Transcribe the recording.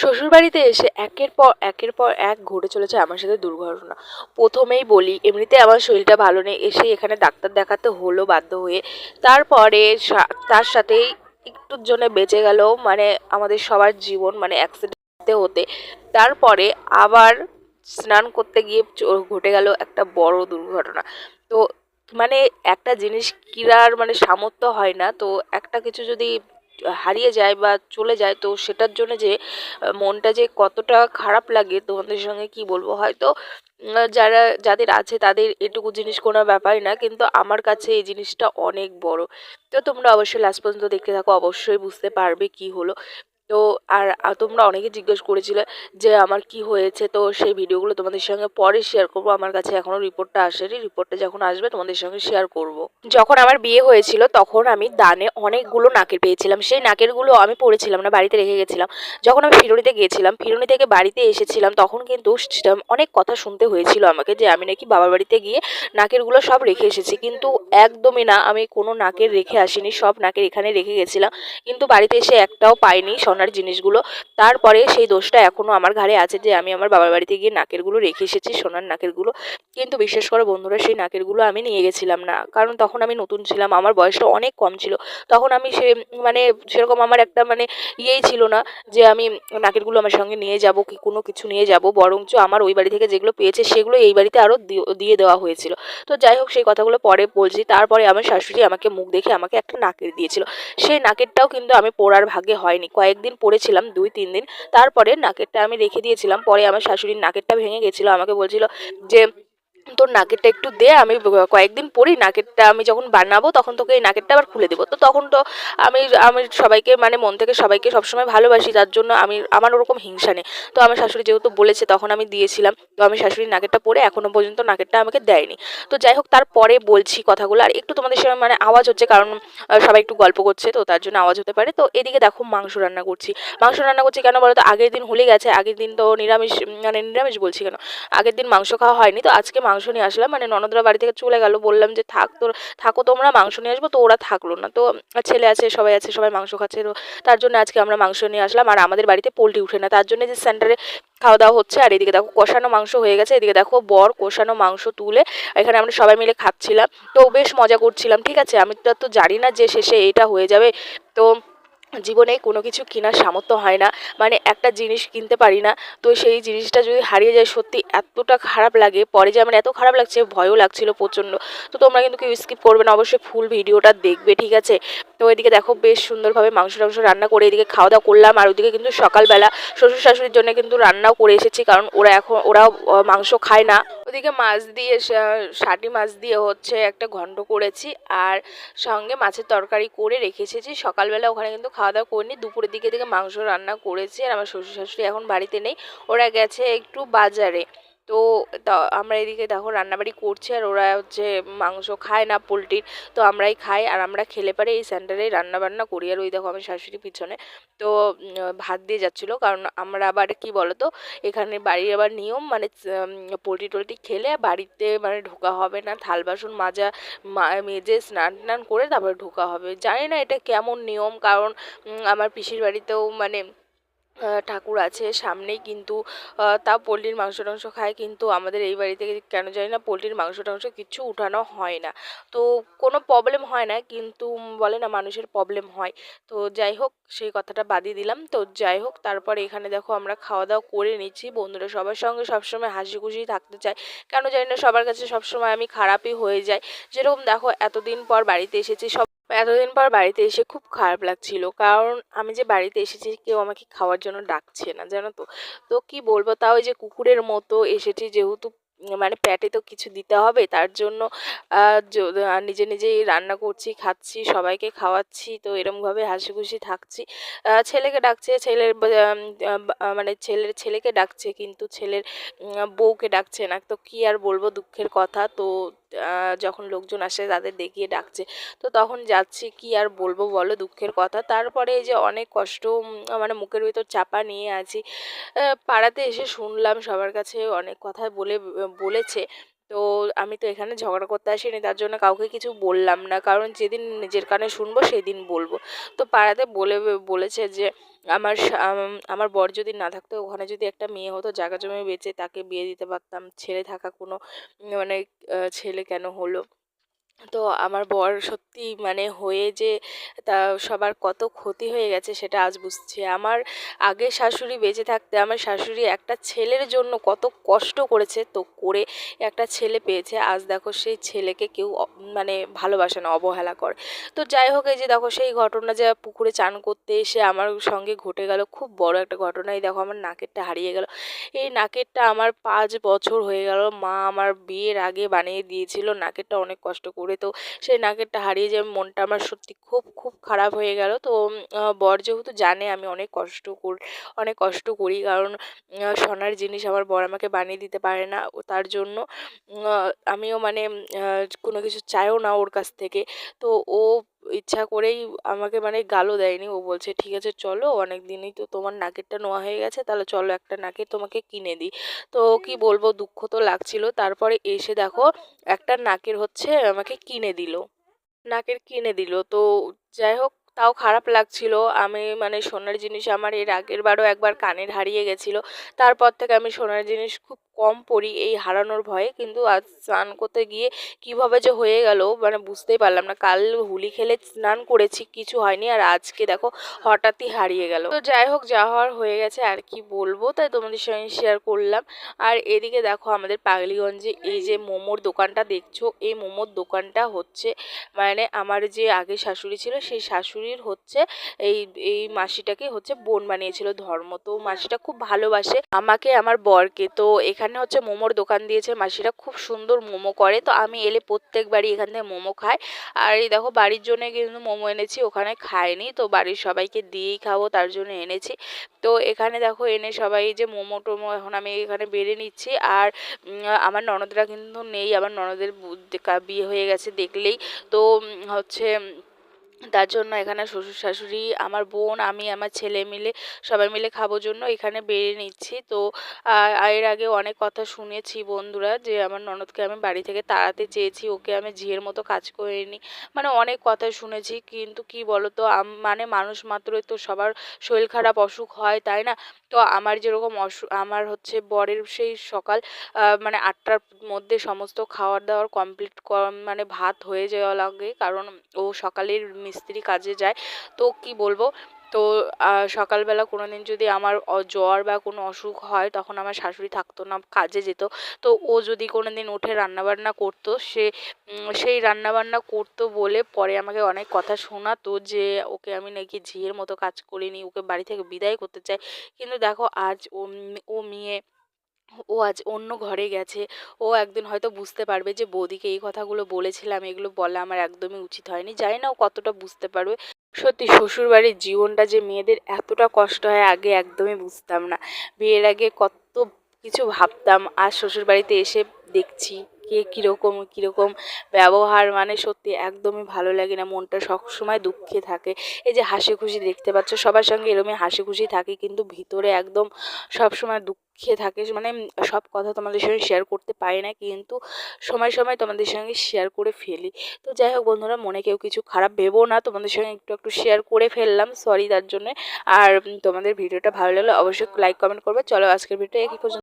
শ্বশুরবাড়িতে এসে একের পর একের পর এক ঘটে চলেছে আমার সাথে দুর্ঘটনা। প্রথমেই বলি, এমনিতে আমার শরীরটা ভালো নেই এসে এখানে ডাক্তার দেখাতে হলো বাধ্য হয়ে। তারপরে তার সাথেই একটুর জন্য বেঁচে গেল মানে আমাদের সবার জীবন মানে অ্যাক্সিডেন্টে হতে। তারপরে আবার স্নান করতে গিয়ে ঘটে গেল একটা বড় দুর্ঘটনা। তো মানে একটা জিনিস কিরার মানে সামর্থ্য হয় না, তো একটা কিছু যদি হারিয়ে যায় বা চলে যায়, তো সেটার জন্য যে মনটা যে কতটা খারাপ লাগে তোমাদের সঙ্গে কি বলব? হয়তো যারা, যাদের আছে তাদের এটুকু জিনিস কোনো ব্যাপারই না, কিন্তু আমার কাছে এই জিনিসটা অনেক বড়। তো তোমরা অবশ্যই লাস্ট পর্যন্ত দেখতে থাকো, অবশ্যই বুঝতে পারবে কি হলো। তো আর তোমরা অনেকে জিজ্ঞেস করেছিলে যে আমার কি হয়েছে, তো সেই ভিডিওগুলো তোমাদের সঙ্গে পরে শেয়ার করব। আমার কাছে এখনও রিপোর্টটা আসেনি। রিপোর্টটা যখন আসবে তোমাদের সঙ্গে শেয়ার করব। যখন আমার বিয়ে হয়েছিল তখন আমি দানে অনেকগুলো নাকের পেয়েছিলাম। সেই নাকেরগুলো আমি পড়েছিলাম না, বাড়িতে রেখে গেছিলাম। যখন আমি ফিরনিতে গিয়েছিলাম ফিরনি থেকে বাড়িতে এসেছিলাম, তখন কিন্তু অনেক কথা শুনতে হয়েছিল আমাকে যে আমি নাকি বাবার বাড়িতে গিয়ে নাকেরগুলো সব রেখে এসেছি। কিন্তু একদমই না, আমি কোনো নাকের রেখে আসিনি, সব নাকের এখানে রেখে গেছিলাম। কিন্তু বাড়িতে এসে একটাও পাইনি সোনার জিনিসগুলো। তারপরে সেই দোষটা এখনও আমার ঘাড়ে আছে যে আমি আমার বাবার বাড়িতে গিয়ে নাকেরগুলো রেখে এসেছি, সোনার নাকেরগুলো। কিন্তু বিশেষ করে বন্ধুরা, সেই নাকেরগুলো আমি নিয়ে গেছিলাম না। কারণ তখন আমি নতুন ছিলাম, আমার বয়সটা অনেক কম ছিল। তখন আমি সে মানে সেরকম আমার একটা মানে ইয়েই ছিল না যে আমি নাকেরগুলো আমার সঙ্গে নিয়ে যাব কি কোনো কিছু নিয়ে যাব। বরঞ্চ আমার ওই বাড়ি থেকে যেগুলো পেয়েছে সেগুলো এই বাড়িতে আরও দিয়ে দেওয়া হয়েছিল। তো যাই হোক, সেই কথাগুলো পরে বলছি। তারপরে আমার শাশুড়ি আমাকে মুখ দেখে আমাকে একটা নাকের দিয়েছিল। সেই নাকেরটাও কিন্তু আমি পরার ভাগে হয়নি। কয়েকদিন পরেছিলাম দুই, তিন দিন। তারপরে নাকেরটা আমি রেখে দিয়েছিলাম, পরে আমার শাশুড়ির নাকেরটা ভেঙে গেছিল, আমাকে বলছিল যে তোর নাকেরটা একটু দে, আমি কয়েকদিন পরি নাকেরটা আমি যখন বানাবো তখন তোকে এই নাকেরটা আবার খুলে দেবো। তো তখন তো আমি আমি সবাইকে মানে মন থেকে সবাইকে সবসময় ভালোবাসি, তার জন্য আমি, আমার ওরকম হিংসা নেই। তো আমার শাশুড়ি যেহেতু বলেছে তখন আমি দিয়েছিলাম, তো আমি শাশুড়ির নাকেরটা পরে এখনও পর্যন্ত নাকেরটা আমাকে দেয়নি। তো যাই হোক, তারপরে বলছি কথাগুলো, আর একটু তোমাদের সঙ্গে মানে আওয়াজ হচ্ছে, কারণ সবাই একটু গল্প করছে, তো তার জন্য আওয়াজ হতে পারে। তো এদিকে দেখো মাংস রান্না করছি। মাংস রান্না করছি কেন বলো তো আগের দিন হলে গেছে, আগের দিন তো নিরামিষ মানে নিরামিষ বলছি কেন? আগের দিন মাংস খাওয়া হয়নি, তো আজকে মাংস নিয়ে আসলাম। মানে ননদরা বাড়ি থেকে চলে গেল। বললাম যে, থাক তোর, থাকো তোমরা, মাংস নিয়ে আসব। তো ওরা থাকল না। তো ছেলে আছে, সবাই আছে, সবাই মাংস খাচ্ছে। তো তার জন্য আজকে আমরা মাংস নিয়ে আসলাম। আর আমাদের বাড়িতে পোলট্রি উঠে না। তার জন্য যে সেন্টারে খাওয়া দাওয়া হচ্ছে। আর এদিকে দেখো, কষানো মাংস হয়ে গেছে। এদিকে দেখো, বর কষানো মাংস তুলে এখানে আমরা সবাই মিলে খাচ্ছিলাম। তো বেশ মজা করছিলাম, ঠিক আছে? আমি তো জানি না যে শেষে এটা হয়ে যাবে। তো জীবনে কোনো কিছু কেনার সামর্থ্য হয় না। মানে একটা জিনিস কিনতে পারি না। তো সেই জিনিসটা যদি হারিয়ে যায়, সত্যি এতটা খারাপ লাগে। পরে যে আমার এত খারাপ লাগছে, ভয়ও লাগছিল প্রচণ্ড। তো তোমরা কিন্তু কেউ স্কিপ করবে না। অবশ্যই ফুল ভিডিওটা দেখবে, ঠিক আছে? তো এদিকে দেখো বেশ সুন্দরভাবে মাংস টাংস রান্না করে এদিকে খাওয়া দাওয়া করলাম। আর ওদিকে কিন্তু সকালবেলা শ্বশুর শাশুড়ির জন্য কিন্তু রান্নাও করে এসেছি। কারণ ওরা এখন, ওরাও মাংস খায় না। ওদিকে মাছ দিয়ে ষাটি মাছ দিয়ে হচ্ছে একটা ঘন্ট করেছি আর সঙ্গে মাছের তরকারি করে রেখে সকালবেলা ওখানে কিন্তু খাওয়া দাওয়া করিনি, দুপুরের দিকে থেকে মাংস রান্না করেছি আর আমার শ্বশুর শাশুড়ি এখন বাড়িতে নেই। ওরা গেছে একটু বাজারে। তো আমরা এদিকে দেখো রান্নাবাড়ি করছি আর ওরা হচ্ছে মাংস খায় না, পোলট্রির। তো আমরাই খাই আর আমরা খেলে পারে এই সেন্টারেই রান্না বান্না করি। আর ওই দেখো আমি শাশুড়ি পিছনে। তো ভাত দিয়ে যাচ্ছিল। কারণ আমরা আবার কি বলতো, এখানে বাড়ির আবার নিয়ম মানে পোলট্রি টোলট্রি খেলে বাড়িতে মানে ঢোকা হবে না। থাল বাসন মাজা মেজে স্নান টান করে তারপরে ঢোকা হবে। জানি না এটা কেমন নিয়ম। কারণ আমার পিসির বাড়িতেও মানে ঠাকুর আছে সামনেই কিন্তু তা পোলট্রির মাংস টাংস খায়, কিন্তু আমাদের এই বাড়িতে কেন জানি না পোলট্রির মাংস টাংস কিছু উঠানো হয় না। তো কোনো প্রবলেম হয় না, কিন্তু বলে না মানুষের প্রবলেম হয়। তো যাই হোক, সেই কথাটা বাদই দিলাম। তো যাই হোক, তারপরে এখানে দেখো আমরা খাওয়া দাওয়া করে নিচ্ছি। বন্ধুরা সবার সঙ্গে সবসময় হাসি খুশি থাকতে চায়। কেন জানি না সবার কাছে সবসময় আমি খারাপই হয়ে যাই। যেরকম দেখো, এতদিন পর বাড়িতে এসেছি, সব এতদিন পর বাড়িতে এসে খুব খারাপ লাগছিল। কারণ আমি যে বাড়িতে এসেছি, কেউ আমাকে খাওয়ার জন্য ডাকছে না, জানো তো? তো কি বলব? তাও যে কুকুরের মতো এসেছি, যেহেতু মানে প্যাটে তো কিছু দিতে হবে, তার জন্য নিজে নিজেই রান্না করছি, খাচ্ছি, সবাইকে খাওয়াচ্ছি, তো এরমভাবে হাসি খুশি থাকছি ছেলেকে ডাকছে, ছেলের মানে ছেলের ছেলেকে ডাকছে, কিন্তু ছেলের বউকে ডাকছে না। তো কি আর বলব দুঃখের কথা, তো যখন লোকজন আসে তাদের দেখিয়ে ডাকছে। তো তখন যাচ্ছি, কি আর বলব বলো দুঃখের কথা। তারপরে এই যে অনেক কষ্ট মানে মুখের ভিতর চাপা নিয়ে আছি। পাড়াতে এসে শুনলাম সবার কাছে অনেক কথা বলে, বলেছে। তো আমি তো এখানে ঝগড়া করতে আসিনি, তার জন্য কাউকে কিছু বললাম না। কারণ যেদিন নিজের কানে শুনব, সেদিন বলব। তো পাড়াতে বলে, বলেছে যে, আমার আমার বর যদি না থাকতো, ওখানে যদি একটা মেয়ে হতো, জায়গা জমি বেঁচে তাকে বিয়ে দিতে পারতাম। ছেলে থাকা কোনো মানে ছেলে কেন হলো? তো আমার বর সত্যি মানে হয়ে যে তা সবার কত ক্ষতি হয়ে গেছে সেটা আজ বুঝছি। আমার আগে শাশুড়ি বেঁচে থাকতে আমার শাশুড়ি একটা ছেলের জন্য কত কষ্ট করেছে তো করে একটা ছেলে পেয়েছে। আজ দেখো সেই ছেলেকে কেউ মানে ভালোবাসে না, অবহেলা করে। তো যাই হোক, এই যে দেখো সেই ঘটনা যে পুকুরে চান করতে এসে আমার সঙ্গে ঘটে গেল, খুব বড় একটা ঘটনা এই দেখো আমার নাকেরটা হারিয়ে গেল। এই নাকেরটা আমার পাঁচ বছর হয়ে গেল। মা আমার বিয়ের আগে বানিয়ে দিয়েছিল, নাকেরটা অনেক কষ্ট করে তো সেই নাকেরটা হারিয়ে যে মনটা আমার সত্যি খুব খুব খারাপ হয়ে গেল। তো বর যেহেতু জানে আমি অনেক কষ্ট কর, অনেক কষ্ট করি। কারণ সোনার জিনিস আমার বর আমাকে বানিয়ে দিতে পারে না। ও তার জন্য আমিও মানে কোনো কিছু চাইও না ওর কাছ থেকে। তো ও ইচ্ছা করেই আমাকে মানে গালও দেয়নি। ও বলছে ঠিক আছে চলো অনেক দিনই তো তোমার নাকেরটা নেওয়া হয়ে গেছে তাহলে চলো একটা নাকের তোমাকে কিনে দিই। তো কি বলব দুঃখ তো লাগছিল। তারপরে এসে দেখো একটা নাকের হচ্ছে আমাকে কিনে দিল। নাকের কিনে দিল। তো যাই হোক তাও খারাপ লাগছিল। আমি মানে সোনার জিনিস আমার এর আগের বারও একবার কানের হারিয়ে গেছিল। তারপর থেকে আমি সোনার জিনিস খুব কম পরি এই হারানোর ভয়ে। কিন্তু আজ স্নান করতে গিয়ে কীভাবে যে হয়ে গেল মানে বুঝতেই পারলাম না। কাল হুলি খেলে স্নান করেছি, কিছু হয়নি। আর আজকে দেখো হঠাৎই হারিয়ে গেল। তো যাই হোক, যা হওয়ার হয়ে গেছে, আর কি বলব? তাই তোমাদের সঙ্গে শেয়ার করলাম। আর এদিকে দেখো আমাদের পাগলিগঞ্জে এই যে মোমোর দোকানটা দেখছ? এই মোমোর দোকানটা হচ্ছে মানে আমার যে আগে শাশুড়ি ছিল, সেই শাশুড়ির হচ্ছে এই এই মাসিটাকে হচ্ছে বোন বানিয়েছিল ধর্ম। তো মাসিটা খুব ভালোবাসে। আমাকে, আমার বরকে। তো এখানে হচ্ছে মোমোর দোকান দিয়েছে, মাসিরা খুব সুন্দর মোমো করে। তো আমি এলে প্রত্যেকবারই এখান থেকে মোমো খাই। আর এই দেখো, বাড়ির জন্য কিন্তু মোমো এনেছি, ওখানে খাইনি। তো বাড়ির সবাইকে দিয়েই খাব, তার জন্য এনেছি। তো এখানে দেখো, এনে সবাই যে মোমো টোমো এখন আমি এখানে বেড়ে নিচ্ছি। আর আমার ননদরা কিন্তু নেই, আমার ননদের বিয়ে হয়ে গেছে দেখলেই। তো হচ্ছে তার জন্য এখানে শ্বশুর শাশুড়ি আমার বোন, আমি, আমার ছেলে মিলে, সবাই মিলে খাব জন্য এখানে বেড়ে নিচ্ছি। তো এর আগে অনেক কথা শুনেছি বন্ধুরা যে আমার ননদকে আমি বাড়ি থেকে তাড়াতে চেয়েছি, ওকে আমি ঝিয়ের মতো কাজ করে নিই মানে অনেক কথা শুনেছি, কিন্তু কি বলো তো মানে মানুষ মাত্রই তো সবার শরীর খারাপ, অসুখ হয়, তাই না? তো আমার যেরকম অসু, আমার হচ্ছে বরের সেই সকাল মানে আটটার মধ্যে সমস্ত খাওয়ার দাওয়ার কমপ্লিট মানে ভাত হয়ে যাওয়া লাগে, কারণ ও সকালের মিস্ত্রি কাজে যায়, তো কি বলব? তো সকালবেলা কোনো দিন যদি আমার জ্বর বা কোনো অসুখ হয়, তখন আমার শাশুড়ি থাকতো না, কাজে যেত। তো ও যদি কোনো দিন উঠে রান্নাবান্না করতো, সে সেই রান্নাবান্না করতো বলে পরে আমাকে অনেক কথা শোনাতো যে, ওকে আমি নাকি ঝিয়ের মতো কাজ করিনি, ওকে বাড়ি থেকে বিদায় করতে চাই। কিন্তু দেখো, আজ ও ও মেয়ে ও আজ অন্য ঘরে গেছে। ও একদিন হয়তো বুঝতে পারবে যে বৌদিকে এই কথাগুলো বলেছিলাম, এগুলো বলা আমার একদমই উচিত হয়নি। জানি না ও কতটা বুঝতে পারবে। সত্যি শ্বশুরবাড়ির জীবনটা যে মেয়েদের এতটা কষ্ট হয়, আগে একদমই বুঝতাম না। বিয়ের আগে কত কিছু ভাবতাম, আর শ্বশুরবাড়িতে এসে দেখছি। কে কীরকম কীরকম ব্যবহার মানে সত্যি একদমই ভালো লাগে না। মনটা সবসময় দুঃখে থাকে। এই যে হাসি খুশি দেখতে পাচ্ছ, সবার সঙ্গে এরমই হাসি খুশি থাকি, কিন্তু ভিতরে একদম সবসময় দুঃখে থাকে। মানে সব কথা তোমাদের সঙ্গে শেয়ার করতে পারি না, কিন্তু সময় সময় তোমাদের সঙ্গে শেয়ার করে ফেলি। তো যাই হোক বন্ধুরা, মনে কেউ কিছু খারাপ ভেবো না, তোমাদের সঙ্গে একটু একটু শেয়ার করে ফেললাম সরি তার জন্য। আর তোমাদের ভিডিওটা ভালো লাগলে অবশ্যই লাইক কমেন্ট করবে। চলো আজকের ভিডিওটা একই পর্যন্ত